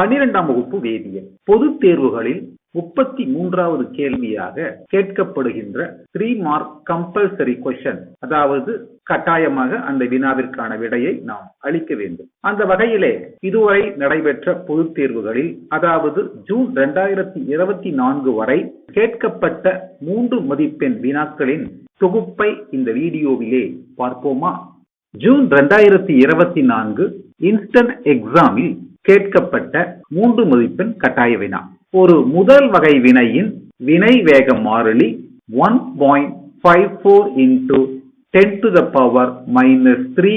பன்னிரெண்டாம் வகுப்பு வேதியியல். பொதுத் தேர்வுகளில் முப்பத்தி மூன்றாவது கேள்வியாக கேட்கப்படுகின்ற த்ரீ மார்க் கம்பல்சரி கொஷன் அதாவது கட்டாயமாக அந்த வினாவிற்கான விடையை நாம் அளிக்க வேண்டும். அந்த வகையிலே இதுவரை நடைபெற்ற பொதுத் தேர்வுகளில் அதாவது ஜூன் இரண்டாயிரத்தி இருபத்தி நான்கு வரை கேட்கப்பட்ட மூன்று மதிப்பெண் வினாக்களின் தொகுப்பை இந்த வீடியோவிலே பார்ப்போமா? ஜூன் இரண்டாயிரத்தி இருபத்தி நான்கு இன்ஸ்டன்ட் எக்ஸாமில் கேட்கப்பட்ட மூன்று மதிப்பெண் கட்டாய வினா ஒரு முதல் வகை வினையின் வினை வேக மாறிலி one point five four into ten to the power minus three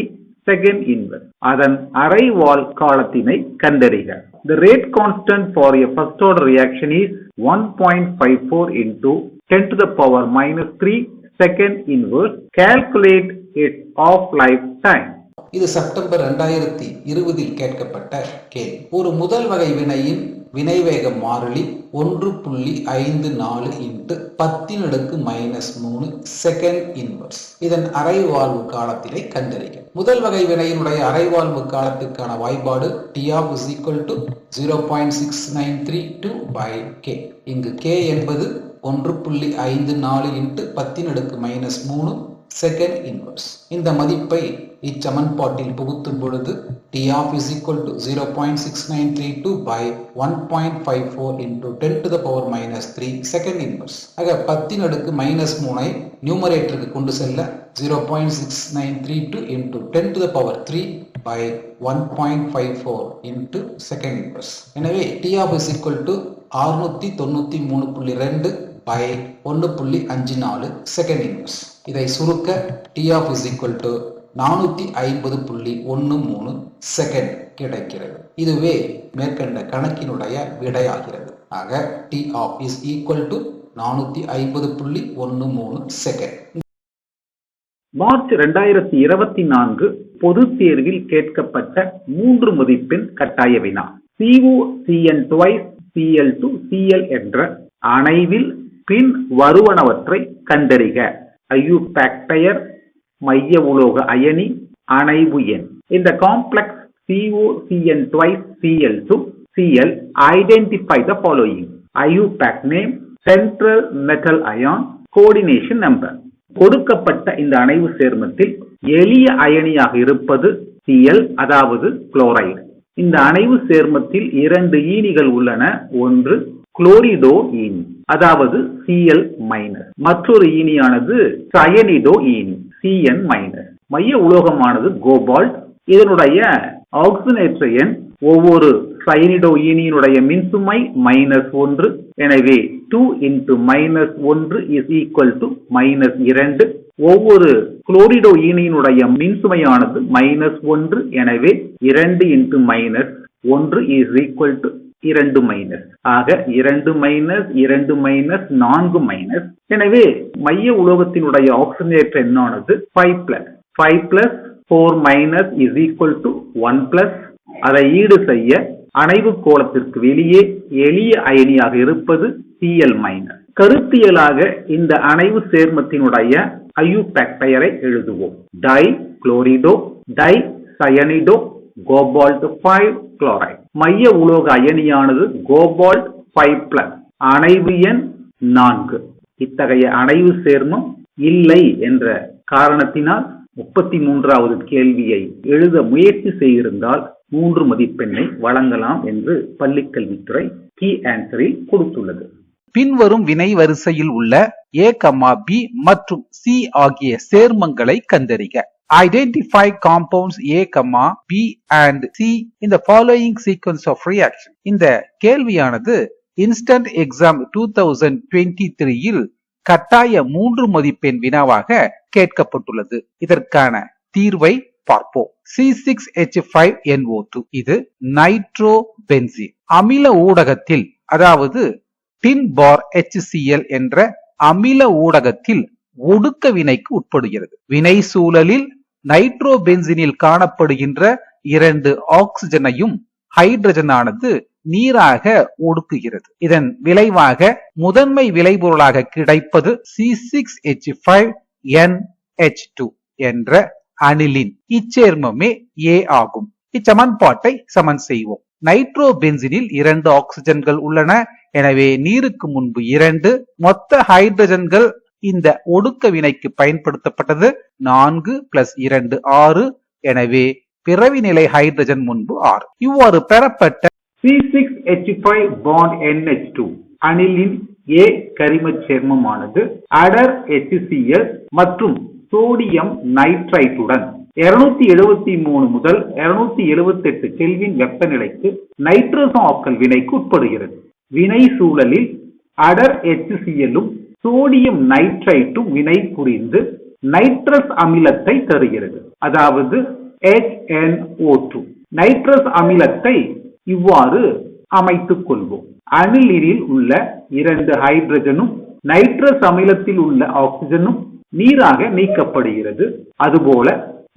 second inverse அதன் அரைவால் காலத்தினை கண்டறிக The rate constant for a first order reaction is 1.54 into 10 to the power minus 3 second inverse. Calculate its off life time. இது September ரெண்டாயிரத்தி இருபதில் கேட்கப்பட்ட கேள்வி. ஒரு முதல் வகை வினையின் வினைவேக மாறிலி ஒன்று புள்ளி ஐந்து நாலு இன்ட்டு பத்தின் அடுக்கு மைனஸ் மூணு செகண்ட் இன்வர்ஸ். இதன் அரைவாழ்வு காலத்தினை கண்டறிக. முதல் வகை வினையினுடைய அரைவாழ்வு காலத்துக்கான வாய்ப்பாடு T half is equal to zero point six nine three two by K இங்கு கே என்பது ஒன்று புள்ளி ஐந்து நாலு இன்ட்டு பத்தின் அடுக்கு மைனஸ் மூணு செகண்ட் இன்வர்ஸ் இந்த மதிப்பை இச்சமன்பாட்டில் புகுத்தும் பொழுது T half is equal to zero point six nine three two by one point five four into ten to the power minus three second inverse ஆக பத்தின் அடுக்கு மைனஸ் மூணை நியூமரேட்டருக்கு கொண்டு செல்ல zero point six nine three two into ten to the power three by one point five four into second inverse எனவே T half is equal to அறுநூத்தி தொண்ணூற்றி மூணு புள்ளி ரெண்டு பை ஒன்று புள்ளி அஞ்சு நாலு. செகண்ட் இன்வர்ஸ் இதை சுருக்க T half is equal to நானூற்றி ஐம்பது புள்ளி ஒன்று மூணு செகண்ட் கிடைக்கிறது. இதுவே மேற்கண்ட கணக்கினுடைய விடையாகிறது. ஆக T half is equal to நானூற்றி ஐம்பது புள்ளி ஒன்று மூணு செகண்ட் மார்ச் ரெண்டாயிரத்தி இருபத்தி நான்கு பொது தேர்வில் கேட்கப்பட்ட மூன்று மதிப்பெண் கட்டாய வினா. CO CN twice Cl two Cl என்ற அணைவில் பின் வருவனவற்றை கண்டறிக. ஐயூபாக்டயர் மைய உலோக அயனி அணைவு எண். இந்த complex COCN twice Cl to Cl identify the following. IUPAC name central metal ion coordination number. கொடுக்கப்பட்ட இந்த அணைவு சேர்மத்தில் எளிய அயனியாக இருப்பது Cl அதாவது குளோரைடு இந்த அணைவு சேர்மத்தில் இரண்டு ஈனிகள் உள்ளன. ஒன்று குளோரிடோ ஈனி அதாவது சிஎல் மைனஸ் மற்றொரு ஈனியானது சயனிடோ ஈனி. சிஎன் மைனஸ் மைய உலோகமானது கோபால்ட் இதனுடைய ஆக்சினேற்ற எண் ஒவ்வொரு சயனிடோ ஈனியினுடைய மின்சுமை மைனஸ் ஒன்று. எனவே டூ இன்டு மைனஸ் ஒன்று இஸ் ஈக்குவல் டு மைனஸ் இரண்டு. ஒவ்வொரு குளோரிடோ ஈனியினுடைய மின்சுமையானது மைனஸ் ஒன்று. எனவே இரண்டு இன்டு மைனஸ் ஒன்று இஸ் ஈக்குவல் டு இரண்டு மைனஸ் ஆக இரண்டு மைனஸ் இரண்டு மைனஸ் நான்கு மைனஸ் எனவே மைய உலோகத்தினுடைய ஆக்சிஜனேற்ற எண்ணானது five plus five plus four minus is equal to one plus அதை ஈடு செய்ய அணைவு கோலத்திற்கு வெளியே எளிய அயனியாக இருப்பது சிஎல் மைனஸ் கருத்தியலாக இந்த அணைவு சேர்மத்தினுடைய ஐயூபாக்டயரை எழுதுவோம். Dichlorido dicyanido cobalt five chloride மைய உலோக அயனியானது கோபால்ட் ஃபைவ் பிளஸ் அணைவு எண் நான்கு. இத்தகைய அணைவு சேர்மம் இல்லை என்ற காரணத்தினால் முப்பத்தி மூன்றாவது கேள்வியை எழுத முயற்சி செய்திருந்தால் மூன்று மதிப்பெண்ணை வழங்கலாம் என்று பள்ளிக்கல்வித்துறை கி ஆன்சரில் கொடுத்துள்ளது. பின்வரும் வினை வரிசையில் உள்ள ஏ கமா பி மற்றும் சி ஆகிய சேர்மங்களை கண்டறிக. Identify compounds A, comma B and C in the following sequence of reaction இந்த கேள்வியானது instant exam two thousand twenty த்ரீயில் கட்டாய மூன்று மதிப்பெண் வினாவாக கேட்கப்பட்டுள்ளது. இதற்கான தீர்வை பார்ப்போம். C six H five NO two இது நைட்ரோ பென்சின். அமில ஊடகத்தில் அதாவது டின் பார் HCl என்ற அமில ஊடகத்தில் ஒடுக்க வினைக்கு உட்படுகிறது. வினை சூழலில் நைட்ரோபென்சினில் காணப்படுகின்ற இரண்டு ஆக்சிஜனையும் ஹைட்ரஜனானது நீராக ஒடுக்குகிறது. இதன் விளைவாக முதன்மை விளைபொருளாக கிடைப்பது C six H five N H two என்ற அணிலின் இச்சேர்மமே ஏ ஆகும். இச்சமன்பாட்டை சமன் செய்வோம். நைட்ரோ பென்சினில் இரண்டு ஆக்சிஜன்கள் உள்ளன. எனவே நீருக்கு முன்பு இரண்டு மொத்த ஹைட்ரஜன்கள் இந்த ஒடுக்க வினைக்கு பயன்படுத்தப்பட்டது நான்கு பிளஸ் இரண்டு ஆறு. எனவே பிறவி நிலை ஹைட்ரஜன் முன்பு ஆறு. இவ்வாறு பெறப்பட்ட C6H5 bond NH2 அணிலின் ஏ கரிமச் சேர்மமானது அடர் HCl மற்றும் சோடியம் நைட்ரைட்டுடன் 273 முதல் 278 கெல்வின் வெப்பநிலைக்கு நைட்ரஸ் ஆக்கல் வினைக்கு உட்படுகிறது. வினை சூழலில் அடர் எச்சிசிஎல்லும் சோடியம் நைட்ரைட்டும் வினை புரிந்து நைட்ரஸ் அமிலத்தை தருகிறது. அதாவது HNO2 நைட்ரஸ் அமிலத்தை இவ்வாறு அமைத்துக் கொள்வோம். அணிலினில் உள்ள இரண்டு ஹைட்ரஜனும் நைட்ரஸ் அமிலத்தில் உள்ள ஆக்சிஜனும் நீராக நீக்கப்படுகிறது. அதுபோல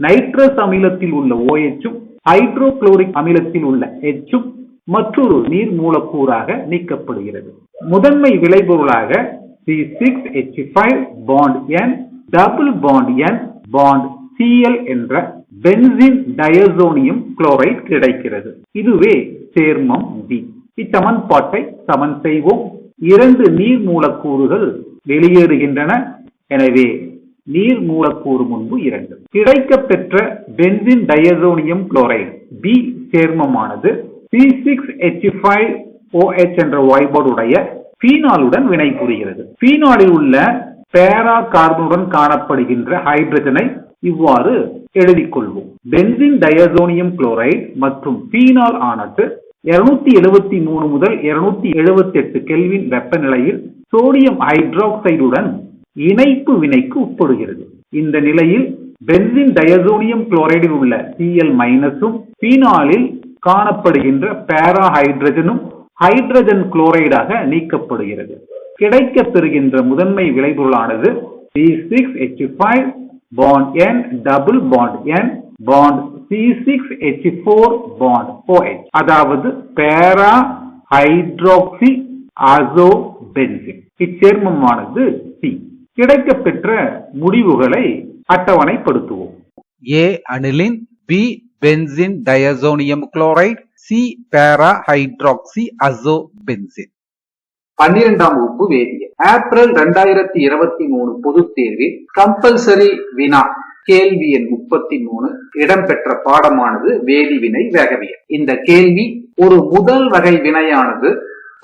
நைட்ரஸ் அமிலத்தில் உள்ள ஓஎச்சும் ஹைட்ரோகுளோரிக் அமிலத்தில் உள்ள எச்சும் மற்றொரு நீர் மூலக்கூறாக நீக்கப்படுகிறது. முதன்மை விளைபொருளாக C6H5 bond N double bond N bond Cl என்ற பென்சின் டயசோனியம் குளோரைட் கிடைக்கிறது. இதுவே சேர்மம் D. இச்சமன்பாட்டை சமன் செய்வோம். இரண்டு நீர் மூலக்கூறுகள் வெளியேறுகின்றன. எனவே நீர் மூலக்கூறு முன்பு இரண்டு. கிடைக்க பெற்ற பென்சின் டயசோனியம் குளோரைடு பி சேர்மமானது C6H5OH என்ற வாய்பாடுடைய பீனாலுடன் வினைபுரிகிறது. பீனாலில் உள்ள பேரா கார்பனுடன் காணப்படுகின்ற ஹைட்ரஜனை இவ்வாறு எழுதிக்கொள்வோம். பென்சின் டயசோனியம் குளோரைடு மற்றும் பீனால் ஆனது 273 முதல் 278 கெல்வின் வெப்பநிலையில் சோடியம் ஹைட்ராக்சைடுடன் இணைப்பு வினைக்கு உட்படுகிறது. இந்த நிலையில் பென்சின் டயசோனியம் குளோரைடில் உள்ள சிஎல் மைனஸும் பீனாலில் காணப்படுகின்ற பேரா ஹைட்ரஜனும் ஹைட்ரஜன் குளோரைடாக நீக்கப்படுகிறது. கிடைக்க பெறுகின்ற முதன்மை விளைபொருளானது C6H5 bond N double bond N bond C6H4 bond OH அதாவது பேரா ஹைட்ராக்சி அசோ பென்சின் இச்சேர்மமானது சி கிடைக்கப்பெற்ற முடிவுகளை அட்டவணைப்படுத்துவோம். A aniline B benzene diazonium chloride C para hydroxy azo benzene பன்னிரெண்டாம் வகுப்பு வேதியியல். ஏப்ரல் ரெண்டாயிரத்தி இருபத்தி மூணு பொதுத் தேர்வில் கம்பல்சரி வினா கேள்வி எண் முப்பத்தி மூணு இடம்பெற்ற பாடமானது வேதி வினை வேகவியல். இந்த கேள்வி ஒரு முதல் வகை வினையானது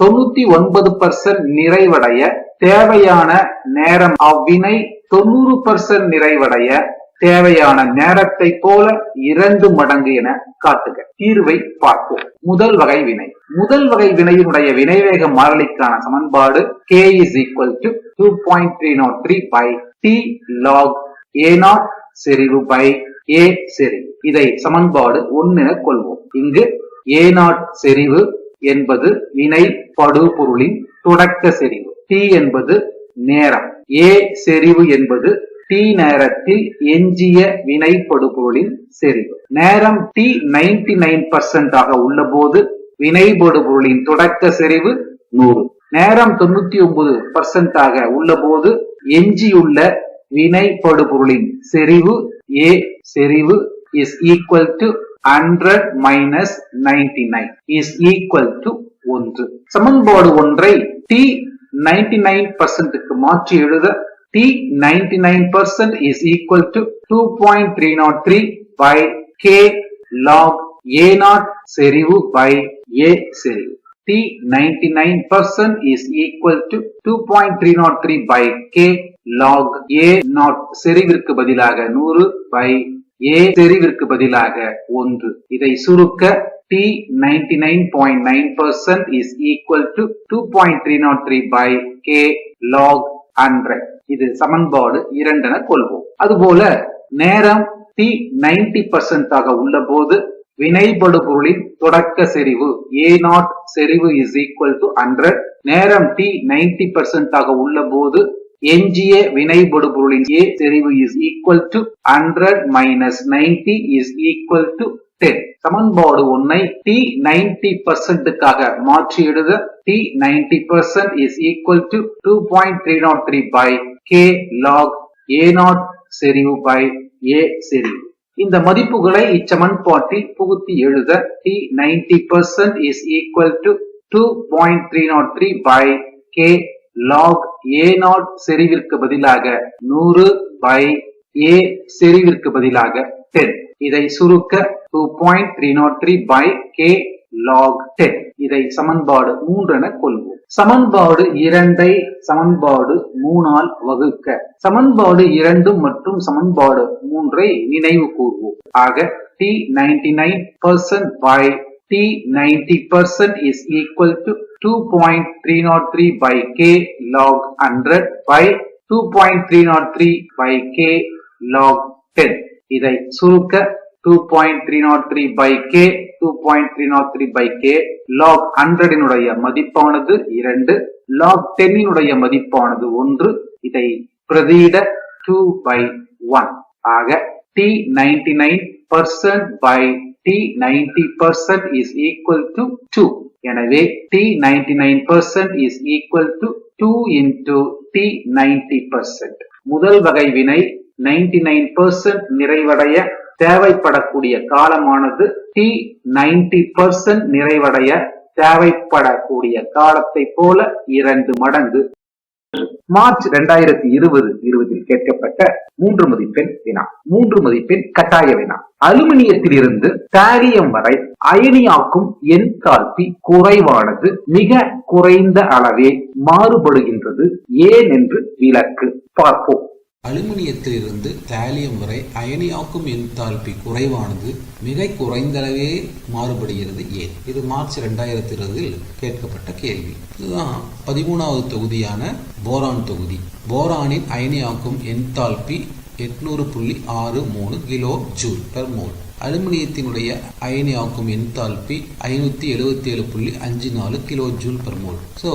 தொண்ணூத்தி ஒன்பது பர்சன்ட் நிறைவடைய தேவையான நேரம். அவ்வினை தொண்ணூறு பர்சன்ட் நிறைவடைய தேவையான நேரத்தை போல இரண்டு மடங்கு என காட்டுக. தீர்வை பார்ப்போம். முதல் வகை வினை. முதல் வகை வினையினுடைய வினைவேக மாறலிக்கான சமன்பாடு K equal to two point three nought three by the log A nought செறிவு பை ஏ செறிவு. இதை சமன்பாடு ஒன்னு என கொள்வோம். இங்கு ஏ நாட் செறிவு என்பது வினை படுபொருளின் தொடக்க செறிவு. டி என்பது நேரம். ஏ செறிவு என்பது டி நேரத்தில் எஞ்சிய வினைப்படுபொருளின் செறிவு. நேரம் t 99% நைன் ஆக உள்ளபோது வினைப்படுபொருளின் தொடக்க செறிவு நூறு. நேரம் தொண்ணூத்தி ஒன்பது ஆக உள்ளபோது எஞ்சியுள்ள வினைப்படுபொருளின் செறிவு ஏ செறிவு is equal to hundred minus ninety nine is equal to ஒன்று. சமன்பாடு ஒன்றை டி நைன்டி நைன் பர்சன்ட்க்கு மாற்றி எழுத t 99% is equal to 2.303 by k log a nought செறிவு by a செறிவு t 99% is equal to 2.303 by k log a nought செறிவிற்கு பதிலாக 100 by a செறிவிற்கு பதிலாக 1 இதை சுருக்க t 99.9% is equal to 2.303 by k log 100 இது சமன்பாடு இரண்டென கொள்வோம். அதுபோல நேரம் டி நைன்டி பர்சன்ட் ஆக உள்ள போது வினைபடு பொருளின் தொடக்க செறிவு ஏ நாட் செறிவு இஸ் ஈக்குவல் டு ஹண்ட்ரட் நேரம் டி நைன்டி பர்சன்ட் ஆக உள்ள போது எஞ்சிய வினைபடு பொருளின் ஏ செறிவு is equal to hundred minus ninety is equal to 10 சமன்பாடு ஒன்னை டி நைன்டி பர்சன்ட்டுக்காக மாற்றி எழுத. T ninety percent is equal to two point three nought three by K log A nought செறிவு பை ஏ செறிவு. இந்த மதிப்புகளை இச்சமன்பாட்டில் புகுத்தி எழுத T ninety percent is equal to two point three nought three by K log A nought செறிவிற்கு பதிலாக நூறு by A செறிவிற்கு பதிலாக டென் இதை சுருக்க two point three nought three by K log ten இதை சமன்பாடு மூன்று என கொள்வோம். சமன்பாடு இரண்டை சமன்பாடு மூணால் வகுக்க. சமன்பாடு இரண்டு மற்றும் சமன்பாடு மூன்றை நினைவு கூறுவோம் ஆக T ninety nine percent by T ninety percent is equal to two point three nought three by K log hundred by two point three nought three by K log ten இதை சுருக்க two point three nought three by K two point three nought three by K log ஹண்ட்ரடினுடைய மதிப்பானது இரண்டு log டென்னினுடைய மதிப்பானது ஒன்று இதை பிரதியிட two by one ஆக T ninety nine percent by T ninety percent is equal to two எனவே T ninety nine percent is equal to two into T ninety percent முதல் வகை வினை நைன்டி நைன் பெர்சன்ட் நிறைவடைய தேவைப்படக்கூடிய காலமானது டி நைன்டி பெர்சன்ட் நிறைவடைய தேவைப்படக்கூடிய காலத்தை போல இரண்டு மடங்கு. மார்ச் இரண்டாயிரத்தி இருபது இருபதில் கேட்கப்பட்ட மூன்று மதிப்பெண் வினா. மூன்று மதிப்பெண் கட்டாய வினா. அலுமினியத்திலிருந்து தாரியம் வரை அயனியாக்கும் என்தால்பி குறைவானது மிக குறைந்த அளவே மாறுபடுகின்றது. ஏன் என்று விளக்கு பார்ப்போம். அலுமினியத்திலிருந்து தாலியம் வரை அயனியாக்கும் என்தால்பி குறைவானது மிக குறைந்தளவே மாறுபடுகிறது. ஏன்? இது மார்ச் ரெண்டாயிரத்தி இருபதில் கேட்கப்பட்ட கேள்வி. இதுதான் பதிமூணாவது தொகுதியான போரான் தொகுதி. போரானின் அயனியாக்கும் என்தால்பி எட்நூறு புள்ளி ஆறு மூணு கிலோ ஜூல் பெர் மோல் அலுமினியத்தினுடைய அயனியாக்கும் என்தால்பி ஐநூத்தி எழுபத்தி ஏழு புள்ளி அஞ்சு நாலு kilo joule per mole so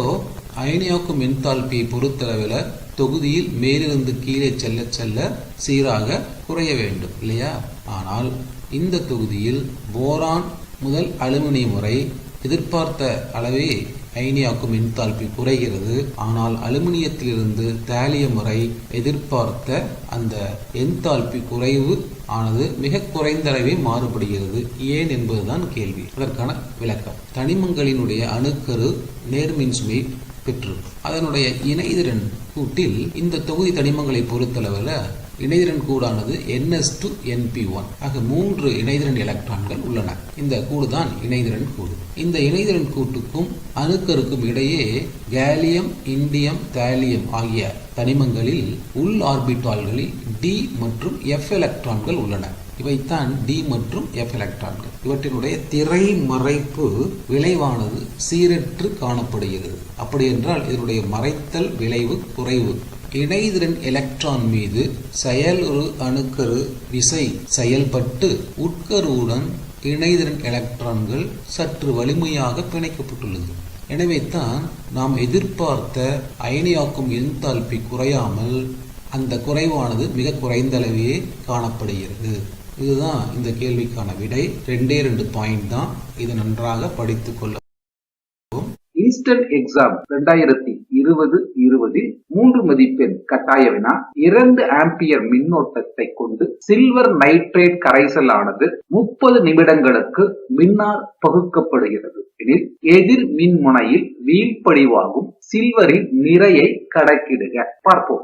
அயனியாக்கும் என்தால்பியை பொறுத்தளவில் தொகுதியில் மேலிருந்து கீழே செல்ல செல்ல சீராக குறைய வேண்டும் இல்லையா? ஆனால் இந்த தொகுதியில் போரான் முதல் அலுமினியம் வரை எதிர்பார்த்த அளவே அயனியாக்கும் என்தால்பி குறைகிறது. ஆனால் அலுமினியத்திலிருந்து தேலியம் வரை எதிர்பார்த்த அந்த என்தால்பி குறைவு ஆனது மிக குறைந்த அளவே மாறுபடுகிறது. ஏன் என்பதுதான் கேள்வி. அதற்கான விளக்கம். தனிமங்களினுடைய அணுக்கரு நேர்மின்சுமை பெற்று அதனுடைய இணைதிறன் கூட்டில் இந்த தொகுதி தனிமங்களை பொறுத்தளவில் இணைதிறன் கூடானது என்எஸ் டு என்பி ஒன் ஆக மூன்று இணைதிறன் எலக்ட்ரான்கள் உள்ளன. இந்த கூடு தான் இணைதிறன் கூடு. இந்த இணைதிறன் கூட்டுக்கும் அணுக்கருக்கும் இடையே கேலியம் இண்டியம் தேலியம் ஆகிய தனிமங்களில் உள் ஆர்பிட்டால்களில் டி மற்றும் எஃப் எலக்ட்ரான்கள் உள்ளன. இவைத்தான் டி மற்றும் எஃப் எலக்ட்ரான்கள் இவற்றினுடைய திரை மறைப்பு விளைவானது சீரற்று காணப்படுகிறது. அப்படி என்றால் இதனுடைய மறைத்தல் விளைவு குறைவு. இணைதிறன் எலக்ட்ரான் மீது செயலுறு அணுக்கரு விசை செயல்பட்டு உட்கருவுடன் இணைதிறன் எலக்ட்ரான்கள் சற்று வலிமையாக பிணைக்கப்பட்டுள்ளது. எனவே தான் நாம் எதிர்பார்த்த அயனியாக்கும் என்தால்பி குறையாமல் அந்த குறைவானது மிக குறைந்தளவே காணப்படுகிறது. இதுதான் இந்த கேள்விக்கான விடை. ரெண்டே ரெண்டு பாயிண்ட் தான். இதை நன்றாக படித்துக் கொள்ள இன்ஸ்டன்ட் எக்ஸாம் ரெண்டாயிரத்தி இருபது இருபதில் மூன்று மதிப்பெண் கட்டாய வினா இரண்டு ஆம்பியர் மின்னோட்டத்தை கொண்டு சில்வர் நைட்ரேட் கரைசல் ஆனது முப்பது நிமிடங்களுக்கு மின்னார் பகுக்கப்படுகிறது. எனில் எதிர் மின்முனையில் வீழ்படிவாகும் சில்வரின் நிறையை கணக்கிடுக. பார்ப்போம்.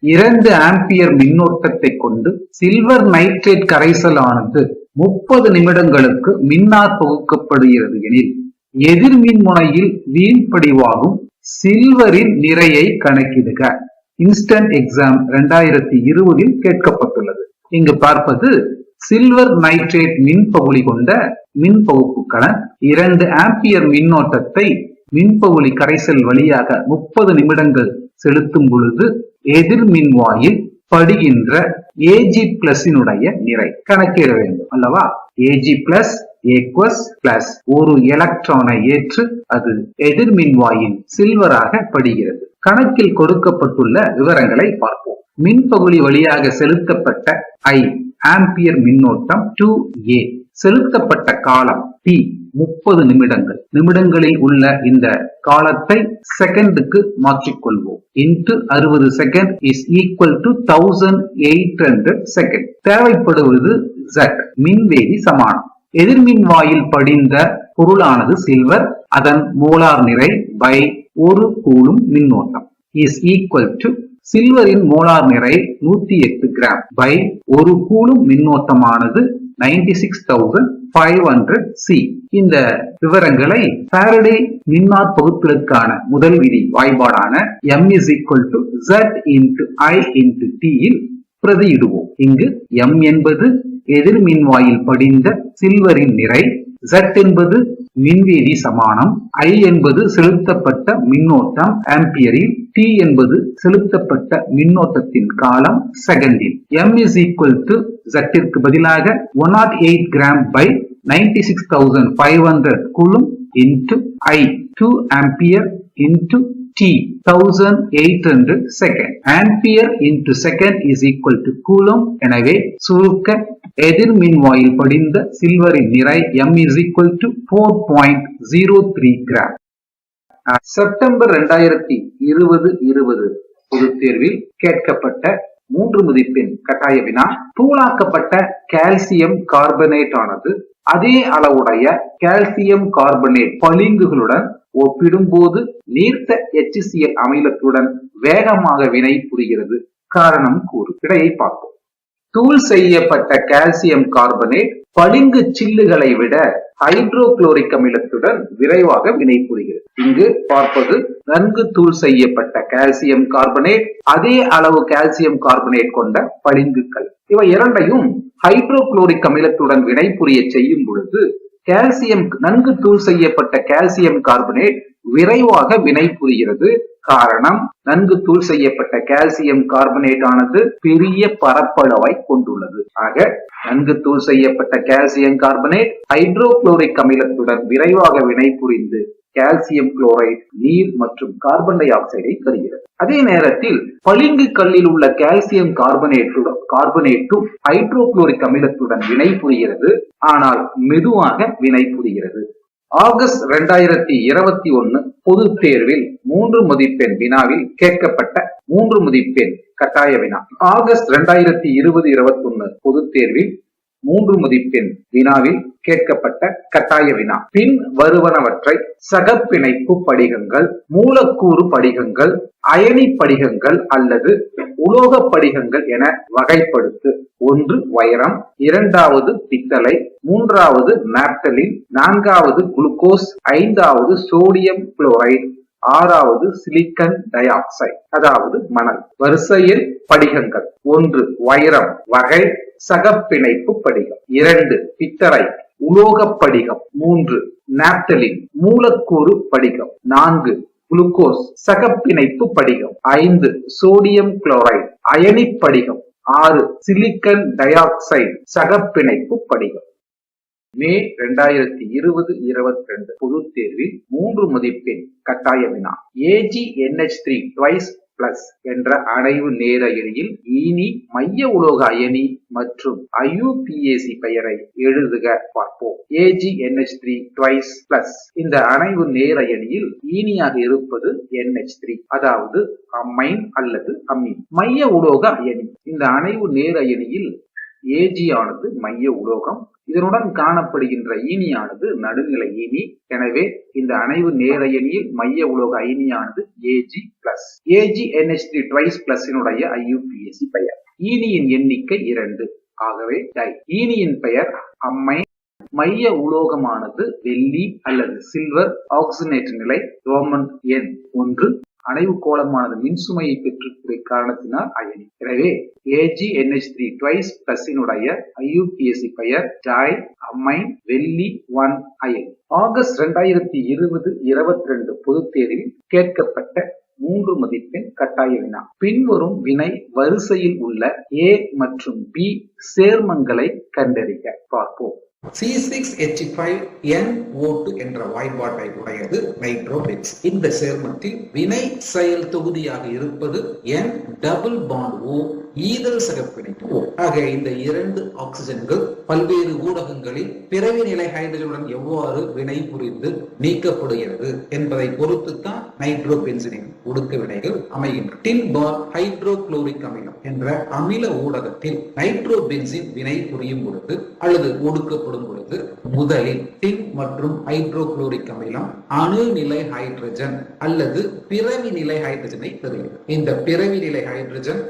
இரண்டு ஆம்பியர் மின்னோட்டத்தை கொண்டு சில்வர் நைட்ரேட் கரைசலானது முப்பது நிமிடங்களுக்கு மின்னார் பகுக்கப்படுகிறது எனில் எதிர்மின் முனையில் வீண்படிவாகும் சில்வரின் நிறையை கணக்கிடுக. இன்ஸ்டன்ட் எக்ஸாம் இரண்டாயிரத்தி இருபதில் கேட்கப்பட்டுள்ளது. இங்கு பார்ப்பது சில்வர் நைட்ரேட் மின்பகுளி கொண்ட மின்பகுப்பு கலன் இரண்டு ஆம்பியர் மின்னோட்டத்தை மின்பகுளி கரைசல் வழியாக முப்பது நிமிடங்கள் செலுத்தும் பொழுது எதிர்மின்வாயில் படுகின்ற ஏஜி பிளஸினுடைய நிறை. கணக்கிட வேண்டும் அல்லவா? ஏஜி பிளஸ் ஏக்வஸ் பிளஸ் ஒரு எலக்ட்ரானை ஏற்று அது எதிர்மின்வாயின் சில்வராக படுகிறது. கணக்கில் கொடுக்கப்பட்டுள்ள விவரங்களை பார்ப்போம். மின்பகுதி வழியாக செலுத்தப்பட்ட ஐ ஆம்பியர் மின்னோட்டம் டூ ஏ செலுத்தப்பட்ட காலம் டி முப்பது நிமிடங்கள். நிமிடங்களில் உள்ள இந்த காலத்தை செகண்டுக்கு மாற்றிக்கொள்வோம். இன்ட்டு அறுபது second is equal to thousand eight hundred second தேவைப்படுவது Z மின்வேதி சமானம். எதிர்மின் வாயில் படிந்த பொருளானது சில்வர் அதன் மோலார் நிறை பை ஒரு கூலும் மின்னோட்டம். இஸ் ஈக்குவல் டு சில்வரின் மோலார் நிறை நூத்தி எட்டு கிராம் பை ஒரு கூலும் மின்னோட்டமானது ninety six thousand five hundred C இந்த விவரங்களை பாரடே மின்னார் பகுப்பிற்கான முதல் விதி வாய்பாடான M is equal to Z into I into T பிரதியிடுவோம். இங்கு எம் என்பது எதிர்மின்வாயில் படிந்த சில்வரின் நிறை ஜெட் என்பது மின்வேதி சமானம் ஐ என்பது செலுத்தப்பட்ட மின்னோட்டம் ஆம்பியரில் டி என்பது செலுத்தப்பட்ட மின்னோட்டத்தின் காலம் செகண்டில் M is டு ஜட்டிற்கு பதிலாக one nought eight gram by ninety six thousand five hundred coulomb into I two ampere into t 1800 second. Ampere into second is equal to coulomb. எனவே சுருக்க எதிர் மின்வாயில் படிந்த சில்வரின் நிறை M is equal to four point zero three gram September ரெண்டாயிரத்தி இருபது இருபது பொதுத் தேர்வில் கேட்கப்பட்ட மூன்று மதிப்பெண் கட்டாய வினா. தூளாக்கப்பட்ட கால்சியம் கார்பனேட் ஆனது அதே அளவுடைய கால்சியம் கார்பனேட் பளிங்குகளுடன் ஒப்பிடும்போது நீர்த்த HCl அமிலத்துடன் வேகமாக வினை புரிகிறது காரணம் கூறு. விடையை பார்ப்போம். தூள் செய்யப்பட்ட கால்சியம் கார்பனேட் பளிங்கு சில்லுகளை விட ஹைட்ரோகுளோரிக் அமிலத்துடன் விரைவாக வினைபுரிகிறது. இங்கு பார்ப்பது நன்கு தூள் செய்யப்பட்ட கால்சியம் கார்பனேட் அதே அளவு கால்சியம் கார்பனேட் கொண்ட பளிங்குகள். இவை இரண்டையும் ஹைட்ரோகுளோரிக் அமிலத்துடன் வினைபுரிய செய்யும் பொழுது கால்சியம் நன்கு தூள் செய்யப்பட்ட கால்சியம் கார்பனேட் விரைவாக வினைபுரிகிறது. காரணம் நன்கு தூள் செய்யப்பட்ட கால்சியம் கார்பனேட் ஆனது பெரிய பரப்பளவை கொண்டுள்ளது. ஆக நன்கு தூள் செய்யப்பட்ட கால்சியம் கார்பனேட் ஹைட்ரோகுளோரிக் அமிலத்துடன் விரைவாக வினைபுரிந்து கால்சியம் குளோரைட் நீர் மற்றும் கார்பன் டை ஆக்சைடை தருகிறது. அதே நேரத்தில் பளிங்கு கல்லில் உள்ள கால்சியம் கார்பனேட்டுடன் கார்பனேட்டும் ஹைட்ரோகுளோரிக் அமிலத்துடன் வினைபுரிகிறது. ஆனால் மெதுவாக வினைபுரிகிறது. ஆகஸ்ட் இரண்டாயிரத்தி இருபத்தி ஒன்னு பொது தேர்வில் மூன்று மதிப்பெண் வினாவில் கேட்கப்பட்ட மூன்று மதிப்பெண் கட்டாய வினா. ஆகஸ்ட் இரண்டாயிரத்தி இருபது இருபத்தி ஒன்னு பொது தேர்வில் மூன்று மதிப்பெண் வினாவில் கேட்கப்பட்ட கட்டாய வினா. பின் வருவனவற்றை சகப்பிணைப்பு படிகங்கள் மூலக்கூறு படிகங்கள் அயனி படிகங்கள் அல்லது உலோக படிகங்கள் என வகைப்படுத்து. ஒன்று வைரம் இரண்டாவது பித்தளை மூன்றாவது நாப்தலின் நான்காவது குளுக்கோஸ் ஐந்தாவது சோடியம் குளோரைடு ஆறாவது சிலிக்கன் டை ஆக்சைடு அதாவது மணல். வரிசையில் படிகங்கள். ஒன்று வைரம் வகை சகப்பிணைப்பு படிகம் இரண்டு பித்தரை. உலோகப் படிகம் மூன்று நாப்தலின் மூலக்கூறு படிகம். நான்கு குளுக்கோஸ். சகப்பிணைப்பு படிகம் ஐந்து சோடியம் குளோரைடு. அயனிப் படிகம். ஆறு சிலிக்கன் டை ஆக்சைடு சகப்பிணைப்பு படிகம் மே இரண்டாயிரத்தி இருபது இருபத்தி ரெண்டு. பொதுத் தேர்வில் மூன்று மதிப்பெண் கட்டாய வினா AG NH three twice plus என்ற அணைவு நேர எணியில் ஈனி மைய உலோக அயனி மற்றும் ஐயுபிஏசி பெயரை எழுதுக பார்ப்போம். AG NH three twice plus இந்த அணைவு நேர எணியில் ஈனியாக இருப்பது என்ஹெச் த்ரீ அதாவது அம்மைன் அல்லது அம்மின் மைய உலோக அயனி. இந்த அணைவு நேர எணியில் ஏஜி ஆனது மைய உலோகம். இதனுடன் காணப்படுகின்ற ஈனியானது நடுநிலை ஈனி எனவே இந்த அணைவு நேரையணியில் மைய உலோக அயனியானது AG plus AG NH three twice பிளஸினுடைய IUPAC பெயர். ஈனியின் எண்ணிக்கை இரண்டு. ஆகவே டை. ஈனியின் பெயர் அம்மை. மைய உலோகமானது வெள்ளி அல்லது சில்வர் ஆக்சினேட் நிலை ரோமன் எண் ஒன்று. அணைவு கோலமானது மின்சுமையை பெற்றிருக்கிற காரணத்தினால் அயனி எனவே ஏஜி என்ஹெச் த்ரீ ட்வைஸ் பிளஸினுடைய ஐயூபிஎஸ்சி பெயர் டாய் அம்மைன் வெள்ளி ஒன் அயனி ஆகஸ்ட் இரண்டாயிரத்தி இருபது இருபத்தி ரெண்டு பொதுத் தேர்வில் கேட்கப்பட்ட மூன்று மதிப்பெண் கட்டாய வினா. பின்வரும் வினை வரிசையில் உள்ள ஏ மற்றும் பி சேர்மங்களை கண்டறிக. பார்ப்போம். C6H5NO2 என்ற வாய்ப்பாட்டை உடையது நைட்ரோபெக்ஸ் இந்த சேர்மத்தில் வினை செயல் தொகுதியாக இருப்பது N டபுள் பாண்ட் O. ஈதல் சகப்பிணைப்பு O ஆக இந்த இரண்டு ஆக்சிஜன்கள் பல்வேறு ஊடகங்களில் பிறவி நிலை ஹைட்ரஜனுடன் எவ்வாறு வினை புரிந்து நீக்கப்படுகிறது என்பதை பொறுத்து தான் நைட்ரோபென்சினின் ஒடுக்க வினைகள் அமைகின்றன. டின் பார் ஹைட்ரோகுளோரிக் அமிலம் என்ற அமில ஊடகத்தில் நைட்ரோபென்சின் வினை புரியும் பொழுது அல்லது ஒடுக்கப்படும் பொழுது முதலில் டின் மற்றும் ஹைட்ரோகுளோரிக் அமிலம் அணு நிலை ஹைட்ரஜன் அல்லது பிறவி நிலை ஹைட்ரஜனை பெறுகிறது. இந்த பிறவி நிலை ஹைட்ரஜன்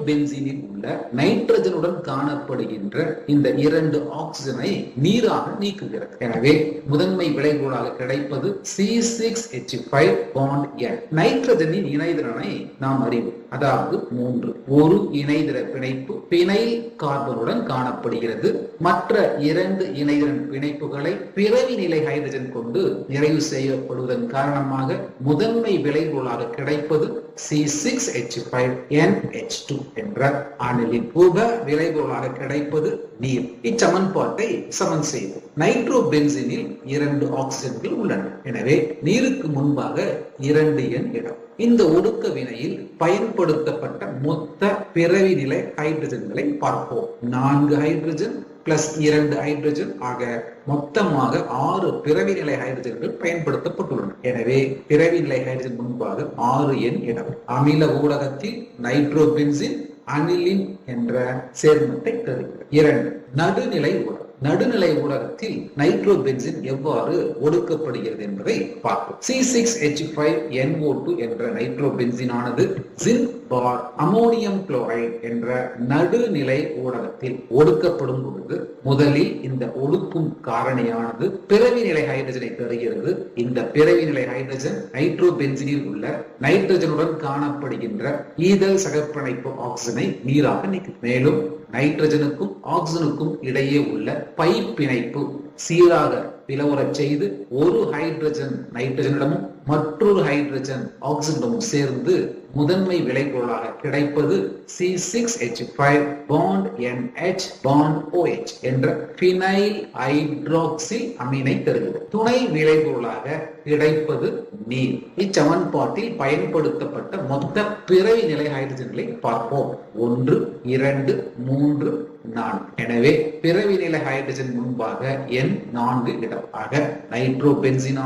நைட்ரோபென்சினில் உள்ள நைட்ரஜனுடன் காணப்படுகின்ற இந்த இரண்டு ஆக்சிஜனை நீராக நீக்குகிறது. எனவே முதன்மை விளைபொருளாக கிடைப்பது C six H five bond N நைட்ரஜனின் இணைதிறனை நாம் அறிவோம். அதாவது மூன்று. ஒரு இணைதிர பிணைப்பு பிணைல் கார்பனுடன் காணப்படுகிறது. மற்ற இரண்டு இணைதிறன் பிணைப்புகளை பிறவி நிலை ஹைட்ரஜன் கொண்டு நிறைவு செய்யப்படுவதன் காரணமாக முதன்மை விளைபொருளாக கிடைப்பது C six H five N H two என்ற அணிலின் உப விளைவுகளாக கிடைப்பது நீர். இச்சமன்பாட்டை சமன் செய்வோம் நைட்ரோபென்சினில் இரண்டு ஆக்சிஜன்கள் உள்ளன. எனவே நீருக்கு முன்பாக இரண்டு எண் இடம். இந்த ஒடுக்க வினையில் பயன்படுத்தப்பட்ட மொத்த பிறவி நிலை ஹைட்ரஜன்களை பார்ப்போம். நான்கு ஹைட்ரஜன் பிளஸ் இரண்டு ஹைட்ரஜன் ஆக மொத்தமாக ஆறு பிறவி நிலை ஹைட்ரஜன்கள் பயன்படுத்தப்பட்டுள்ளன. எனவே பிறவி நிலை ஹைட்ரஜன் முன்பாக ஆறு எண் இடம் அமில ஊடகத்தில் நைட்ரோபென்சின் அனிலின் என்ற சேர்மத்தை தருகிறது. இரண்டு நடுநிலை ஊடகம். நடுநிலை ஊடகத்தில் நைட்ரோபென்சின் எவ்வாறு ஒடுக்கப்படுகிறது என்பதை பார்ப்போம். C six H five NO two என்ற நைட்ரோபென்சின் ஆனது ஜின் பார் அமோனியம் குளோரைடு என்ற நடுநிலை ஊடகத்தில் ஒடுக்கப்படும் பொழுது முதலில் இந்த ஒடுக்கும் காரணியானது பிறவி நிலை ஹைட்ரஜனை பெறுகிறது. இந்த பிறவி நிலை ஹைட்ரஜன் நைட்ரோபென்சினில் உள்ள நைட்ரஜனுடன் காணப்படுகின்ற ஈதல் சகப்பிணைப்பு ஆக்சிஜனை நீராக நீக்கும் மேலும் நைட்ரஜனுக்கும் ஆக்சிஜனுக்கும் இடையே உள்ள பை பிணைப்பு சீராக பிளவுறச் செய்து ஒரு ஹைட்ரஜன் நைட்ரஜனிடமும் மற்றொரு ஹைட்ரஜன் ஆக்சிஜனிடமும் சேர்ந்து முதன்மை விளைபொருளாக கிடைப்பது C six H five bond N H bond OH என்ற பினைல் ஹைட்ராக்சில் அமீனை தருகிறது. துணை விளைபொருளாக கிடைப்பது நீர். இச்சமன்பாட்டில் பயன்படுத்தப்பட்ட மொத்த பிறவி நிலை ஹைட்ரஜன்களை பார்ப்போம். ஒன்று இரண்டு மூன்று நான். எனவே பிறவி நிலை ஹைட்ரஜன் முன்பாக என் நான்கு இடம் ஆக நைட்ரோபென்சின்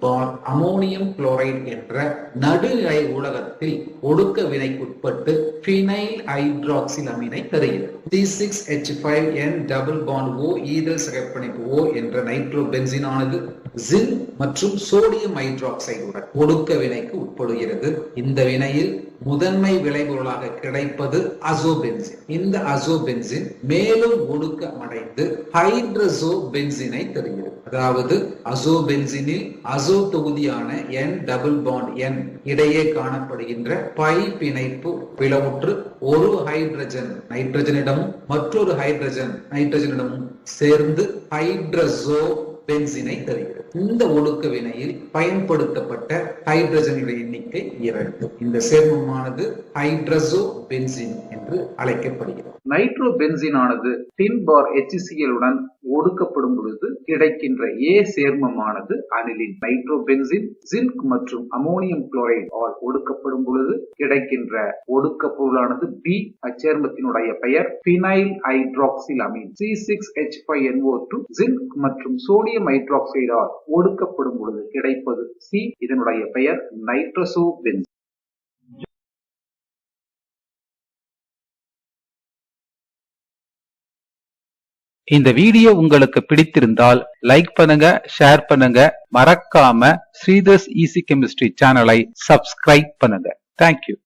பார் அமோனியம் குளோரைடு என்ற நடுநிலை ஊடகத்தில் ஒடுக்க வினைக்குட்பட்டு பினைல் ஹைட்ராக்சில் அமீனை தருகிறது C six H five N double bond O ஈதல் சகப்பிணைப்பு ஓ என்ற நைட்ரோபென்சினானது ஆனது மற்றும் சோடியம் ஹைட்ராக்சைடுடன் ஒடுக்க வினைக்கு உட்படுகிறது. இந்த வினையில் முதன்மை விளைபொருளாக கிடைப்பது அசோபென்சின். இந்த அசோபென்சின் மேலும் ஒடுக்கமடைந்து ஹைட்ரசோ பென்சினை தருகிறது. அதாவது அசோபென்சினில் அசோ தொகுதியான என் டபுள் பாண்ட் என் இடையே காணப்படுகின்ற பை பிணைப்பு பிளவுற்று ஒரு ஹைட்ரஜன் நைட்ரஜனிடமும் மற்றொரு ஹைட்ரஜன் நைட்ரஜனிடமும் சேர்ந்து ஹைட்ரசோ பென்சினை தருகிறது. இந்த ஒடுக்க வினையில் பயன்படுத்தப்பட்ட ஹைட்ரஜனுடைய எண்ணிக்கை இரண்டு. இந்த சேர்மமானது ஹைட்ரசோ பென்சின் என்று அழைக்கப்படுகிறது. நைட்ரோபென்சின் ஆனது டின் பார் எச்சிசிஎல் உடன் ஒடுக்கப்படும் பொழுது கிடைக்கின்ற ஏ சேர்மமானது அனிலின். நைட்ரோபென்சின் ஜிங்க் மற்றும் அமோனியம் குளோரைடு ஆல் ஒடுக்கப்படும் பொழுது கிடைக்கின்ற ஒடுக்க பொருளானது பி அச்சேர்மத்தினுடைய பெயர் phenyl hydroxyl amine C six H five NO two zinc மற்றும் சோடியம் ஹைட்ராக்சைடால் ஒடுக்கப்படும் பொழுது கிடைப்பது சி இதனுடைய பெயர் நைட்ரசோபென்சின் இந்த வீடியோ உங்களுக்கு பிடித்திருந்தால் லைக் பண்ணுங்க ஷேர் பண்ணுங்க. மறக்காம ஸ்ரீதர்ஸ் ஈசி கெமிஸ்ட்ரி சேனலை சப்ஸ்கிரைப் பண்ணுங்க. Thank you